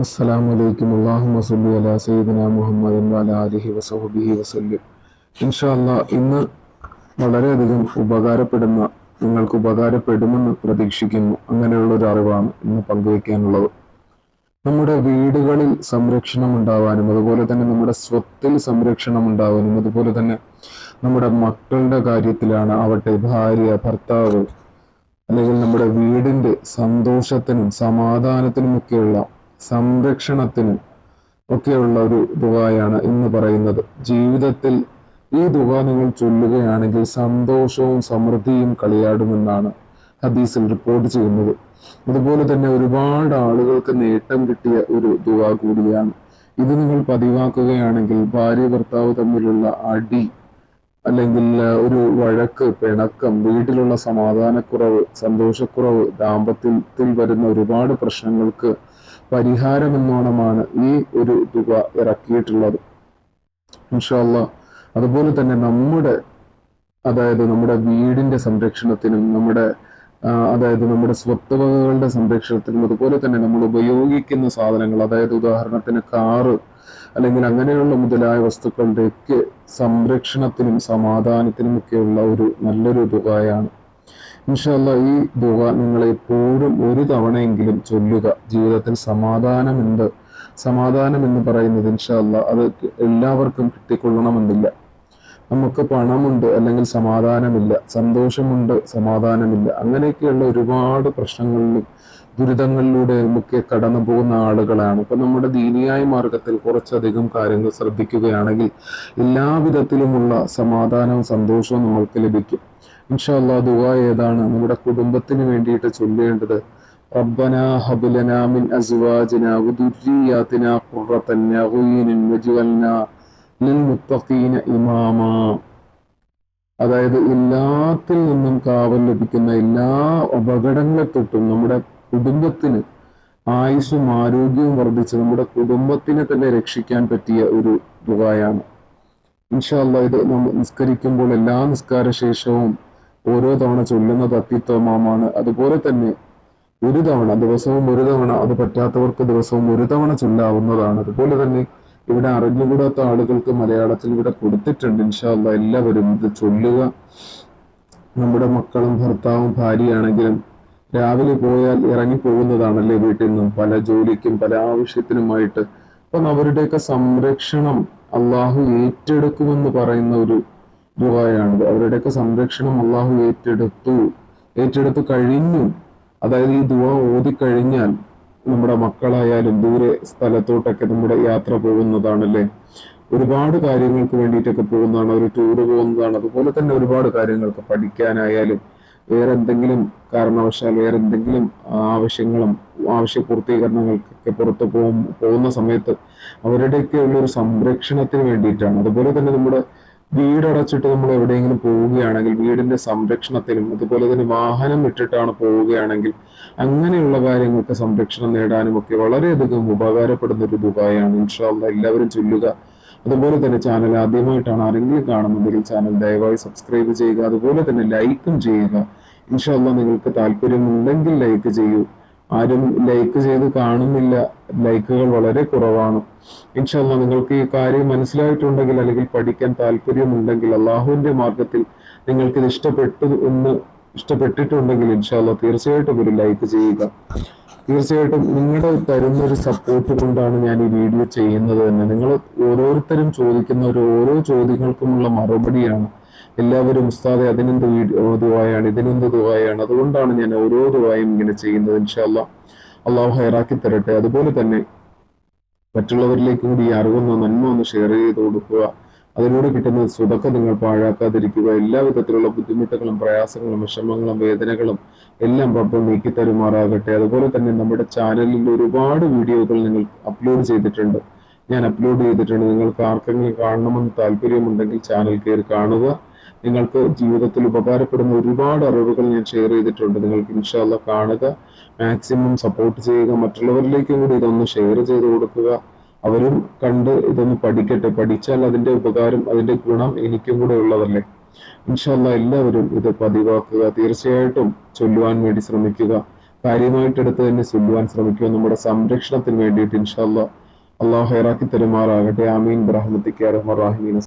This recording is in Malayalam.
അസ്സലാമു അലൈക്കും അള്ളാഹുമ്മ സല്ലി മുഹമ്മദിൻ വഅലാ ആലിഹി വസഹബിഹി വസല്ലം. ഇൻഷാ അല്ലാ ഇന്ന് വളരെയധികം ഉപകാരപ്പെടുന്ന നിങ്ങൾക്ക് ഉപകാരപ്പെടുമെന്ന് പ്രതീക്ഷിക്കുന്നു. അങ്ങനെയുള്ള ഒരു അറിവാണ് ഇന്ന് പങ്കുവയ്ക്കാനുള്ളത് നമ്മുടെ വീടുകളിൽ സംരക്ഷണം ഉണ്ടാവാനും അതുപോലെ തന്നെ നമ്മുടെ സ്വത്തിൽ സംരക്ഷണം ഉണ്ടാവാനും അതുപോലെ തന്നെ നമ്മുടെ മക്കളുടെ കാര്യത്തിലാണ് ആവട്ടെ ഭാര്യ ഭർത്താവ് അല്ലെങ്കിൽ നമ്മുടെ വീടിന്റെ സന്തോഷത്തിനും സമാധാനത്തിനും ഒക്കെയുള്ള സംരക്ഷണത്തിനും ഒക്കെയുള്ള ഒരു ദുവായാണ് എന്ന് പറയുന്നത്. ജീവിതത്തിൽ ഈ ദുവ നിങ്ങൾ ചൊല്ലുകയാണെങ്കിൽ സന്തോഷവും സമൃദ്ധിയും കളിയാടുമെന്നാണ് ഹദീസിൽ റിപ്പോർട്ട് ചെയ്യുന്നത്. അതുപോലെ തന്നെ ഒരുപാട് ആളുകൾക്ക് നേട്ടം കിട്ടിയ ഒരു ദുവ കൂടിയാണ്. ഇത് നിങ്ങൾ പതിവാക്കുകയാണെങ്കിൽ ഭാര്യ ഭർത്താവ് തമ്മിലുള്ള അടി അല്ലെങ്കിൽ ഒരു വഴക്ക് പിണക്കം വീട്ടിലുള്ള സമാധാനക്കുറവ് സന്തോഷക്കുറവ് ദാമ്പത്യത്തിൽ വരുന്ന ഒരുപാട് പ്രശ്നങ്ങൾക്ക് പരിഹാരം എന്നോണമാണ് ഈ ഒരു തുക ഇറക്കിയിട്ടുള്ളത്. ഇൻഷാല്ല അതുപോലെ തന്നെ നമ്മുടെ അതായത് നമ്മുടെ വീടിന്റെ സംരക്ഷണത്തിനും നമ്മുടെ അതായത് നമ്മുടെ സ്വത്തുവകകളുടെ സംരക്ഷണത്തിനും അതുപോലെ തന്നെ നമ്മൾ ഉപയോഗിക്കുന്ന സാധനങ്ങൾ അതായത് ഉദാഹരണത്തിന് കാറ് അല്ലെങ്കിൽ അങ്ങനെയുള്ള മുതലായ വസ്തുക്കളുടെയൊക്കെ സംരക്ഷണത്തിനും സമാധാനത്തിനും ഒക്കെയുള്ള ഒരു നല്ലൊരു തുകയാണ്. ഇൻഷാല്ല ഈ ദുവ നിങ്ങൾ എപ്പോഴും ഒരു തവണയെങ്കിലും ചൊല്ലുക. ജീവിതത്തിൽ സമാധാനമുണ്ട്. സമാധാനം എന്ന് പറയുന്നത് ഇൻഷല്ല അത് എല്ലാവർക്കും കിട്ടിക്കൊള്ളണമെന്നില്ല. നമുക്ക് പണമുണ്ട് അല്ലെങ്കിൽ സമാധാനമില്ല. സന്തോഷമുണ്ട് സമാധാനമില്ല. അങ്ങനെയൊക്കെയുള്ള ഒരുപാട് പ്രശ്നങ്ങളിലും ദുരിതങ്ങളിലൂടെ ഒക്കെ കടന്നു പോകുന്ന ആളുകളാണ്. ഇപ്പൊ നമ്മുടെ ദീനിയായ മാർഗത്തിൽ കുറച്ചധികം കാര്യങ്ങൾ ശ്രദ്ധിക്കുകയാണെങ്കിൽ എല്ലാവിധത്തിലുമുള്ള സമാധാനവും സന്തോഷവും നമ്മൾക്ക് ലഭിക്കും. ഇൻഷാല്ലാ ദുവ ഏതാണ് നമ്മുടെ കുടുംബത്തിന് വേണ്ടിയിട്ട് ചൊല്ലേണ്ടത് ربنا هب لنا من أزواجنا وذرياتنا قرة أعين واجعلنا للمتقين إماما അതായത് എല്ലാത്തിൽ നിന്നും കാവൽ ലഭിക്കുന്ന എല്ലാ അപകടങ്ങളെ തൊട്ടും നമ്മുടെ കുടുംബത്തിന് ആയുസ്സും ആരോഗ്യവും വർദ്ധിച്ച് നമ്മുടെ കുടുംബത്തിനെ തന്നെ രക്ഷിക്കാൻ പറ്റിയ ഒരു ദുബായാണ് ഇൻഷാല്ല ഇത് നമ്മൾ നിസ്കരിക്കുമ്പോൾ എല്ലാ നിസ്കാര ശേഷവും ഓരോ തവണ ചൊല്ലുന്ന തത്തിത്വമാണ് അതുപോലെ തന്നെ ഒരു തവണ ദിവസവും ഒരു തവണ അത് പറ്റാത്തവർക്ക് ദിവസവും ഒരു തവണ ചൊല്ലാവുന്നതാണ്. അതുപോലെ തന്നെ ഇവിടെ അറിഞ്ഞുകൂടാത്ത ആളുകൾക്ക് മലയാളത്തിൽ ഇവിടെ കൊടുത്തിട്ടുണ്ട്. ഇൻഷാല്ല എല്ലാവരും ഇത് ചൊല്ലുക. നമ്മുടെ മക്കളും ഭർത്താവും ഭാര്യയാണെങ്കിലും രാവിലെ പോയാൽ ഇറങ്ങി പോകുന്നതാണല്ലേ വീട്ടിൽ നിന്നും പല ജോലിക്കും പല ആവശ്യത്തിനുമായിട്ട്. അപ്പം അവരുടെയൊക്കെ സംരക്ഷണം അള്ളാഹു ഏറ്റെടുക്കുമെന്ന് പറയുന്ന ഒരു ദുബായാണിത് അവരുടെയൊക്കെ സംരക്ഷണം അള്ളാഹു ഏറ്റെടുത്തു. ഏറ്റെടുത്തു കഴിഞ്ഞു. അതായത് ഈ ദുവ ഓതിക്കഴിഞ്ഞാൽ നമ്മുടെ മക്കളായാലും ദൂരെ സ്ഥലത്തോട്ടൊക്കെ നമ്മുടെ യാത്ര പോകുന്നതാണല്ലേ? ഒരുപാട് കാര്യങ്ങൾക്ക് വേണ്ടിയിട്ടൊക്കെ പോകുന്നതാണ്. ഒരു ടൂറ് പോകുന്നതാണ്. അതുപോലെ തന്നെ ഒരുപാട് കാര്യങ്ങൾക്ക് പഠിക്കാനായാലും വേറെ എന്തെങ്കിലും കാരണവശാൽ വേറെ എന്തെങ്കിലും ആവശ്യങ്ങളും ആവശ്യ പൂർത്തീകരണങ്ങൾക്കൊക്കെ പുറത്ത് പോകും പോകുന്ന സമയത്ത് അവരുടെയൊക്കെ ഉള്ള ഒരു സംരക്ഷണത്തിന് വേണ്ടിയിട്ടാണ്. അതുപോലെ തന്നെ നമ്മുടെ വീടടച്ചിട്ട് നമ്മൾ എവിടെയെങ്കിലും പോവുകയാണെങ്കിൽ വീടിന്റെ സംരക്ഷണത്തിനും അതുപോലെ തന്നെ വാഹനം ഇട്ടിട്ടാണ് പോവുകയാണെങ്കിൽ അങ്ങനെയുള്ള കാര്യങ്ങൾക്ക് സംരക്ഷണം നേടാനും ഒക്കെ വളരെയധികം ഉപകാരപ്പെടുന്ന ഒരു ദുബായാണ്. ഇൻഷാല്ല എല്ലാവരും ചൊല്ലുക. അതുപോലെ തന്നെ ചാനൽ ആദ്യമായിട്ടാണ് ആരെങ്കിലും കാണുന്നതെങ്കിൽ ചാനൽ ദയവായി സബ്സ്ക്രൈബ് ചെയ്യുക. അതുപോലെ തന്നെ ലൈക്കും ചെയ്യുക. ഇൻഷാല്ല നിങ്ങൾക്ക് താല്പര്യമുണ്ടെങ്കിൽ ലൈക്ക് ചെയ്യൂ. ആരും ലൈക്ക് ചെയ്ത് കാണുന്നില്ല. ലൈക്കുകൾ വളരെ കുറവാണ്. ഇൻഷാല്ല നിങ്ങൾക്ക് ഈ കാര്യം മനസ്സിലായിട്ടുണ്ടെങ്കിൽ അല്ലെങ്കിൽ പഠിക്കാൻ താല്പര്യമുണ്ടെങ്കിൽ അള്ളാഹുവിന്റെ മാർഗത്തിൽ നിങ്ങൾക്ക് ഇത് ഇഷ്ടപ്പെട്ടു എന്ന് ഇഷ്ടപ്പെട്ടിട്ടുണ്ടെങ്കിൽ ഇൻഷാല്ല തീർച്ചയായിട്ടും ഒരു ലൈക്ക് ചെയ്യുക. തീർച്ചയായിട്ടും നിങ്ങളുടെ തരുന്ന ഒരു സപ്പോർട്ട് കൊണ്ടാണ് ഞാൻ ഈ വീഡിയോ ചെയ്യുന്നത് തന്നെ. നിങ്ങൾ ഓരോരുത്തരും ചോദിക്കുന്ന ഒരു ഓരോ ചോദ്യങ്ങൾക്കുമുള്ള മറുപടിയാണ് എല്ലാവരും ഉസ്താദെ അതിനെന്ത് ദുവായാണ് ഇതിനെന്ത് ദുവായാണ് അതുകൊണ്ടാണ് ഞാൻ ഓരോ ദുവായും ഇങ്ങനെ ചെയ്യുന്നത് ഇൻഷാല്ല അള്ളാഹു ഹൈറാക്കി തരട്ടെ. അതുപോലെ തന്നെ മറ്റുള്ളവരിലേക്കും കൂടി ഈ അറിവൊന്ന് നന്മ ഒന്ന് ഷെയർ ചെയ്ത് കൊടുക്കുക. അതിലൂടെ കിട്ടുന്ന സുതക്ക നിങ്ങൾ പാഴാക്കാതിരിക്കുക. എല്ലാ വിധത്തിലുള്ള ബുദ്ധിമുട്ടുകളും പ്രയാസങ്ങളും വിഷമങ്ങളും വേദനകളും എല്ലാം പപ്പ നീക്കി തരുമാറാകട്ടെ. അതുപോലെ തന്നെ നമ്മുടെ ചാനലിൽ ഒരുപാട് വീഡിയോകൾ നിങ്ങൾ അപ്ലോഡ് ചെയ്തിട്ടുണ്ട്. ഞാൻ അപ്ലോഡ് ചെയ്തിട്ടുണ്ട്. നിങ്ങൾക്ക് ആർക്കെങ്കിലും കാണണമെന്ന് താല്പര്യമുണ്ടെങ്കിൽ ചാനൽ കയറി കാണുക. നിങ്ങൾക്ക് ജീവിതത്തിൽ ഉപകാരപ്പെടുന്ന ഒരുപാട് അറിവുകൾ ഞാൻ ഷെയർ ചെയ്തിട്ടുണ്ട്. നിങ്ങൾക്ക് ഇൻഷാല്ല കാണുക. മാക്സിമം സപ്പോർട്ട് ചെയ്യുക. മറ്റുള്ളവരിലേക്കും കൂടി ഇതൊന്ന് ഷെയർ ചെയ്ത് കൊടുക്കുക. അവരും കണ്ട് ഇതൊന്ന് പഠിക്കട്ടെ. പഠിച്ചാൽ അതിന്റെ ഉപകാരം അതിന്റെ ഗുണം എനിക്കും കൂടെ ഉള്ളതല്ലേ? ഇൻഷാല്ല എല്ലാവരും ഇത് പതിവാക്കുക. തീർച്ചയായിട്ടും ചൊല്ലുവാൻ വേണ്ടി ശ്രമിക്കുക. കാര്യമായിട്ട് എടുത്ത് തന്നെ ചൊല്ലുവാൻ ശ്രമിക്കുക. നമ്മുടെ സംരക്ഷണത്തിന് വേണ്ടിയിട്ട് ഇൻഷാല്ല അള്ളാഹു ഹൈറാക്കി തരുമാറാകട്ടെ. ആമീൻ. ബ്രഹ്മത്തിക്കാരഹ്മീൻ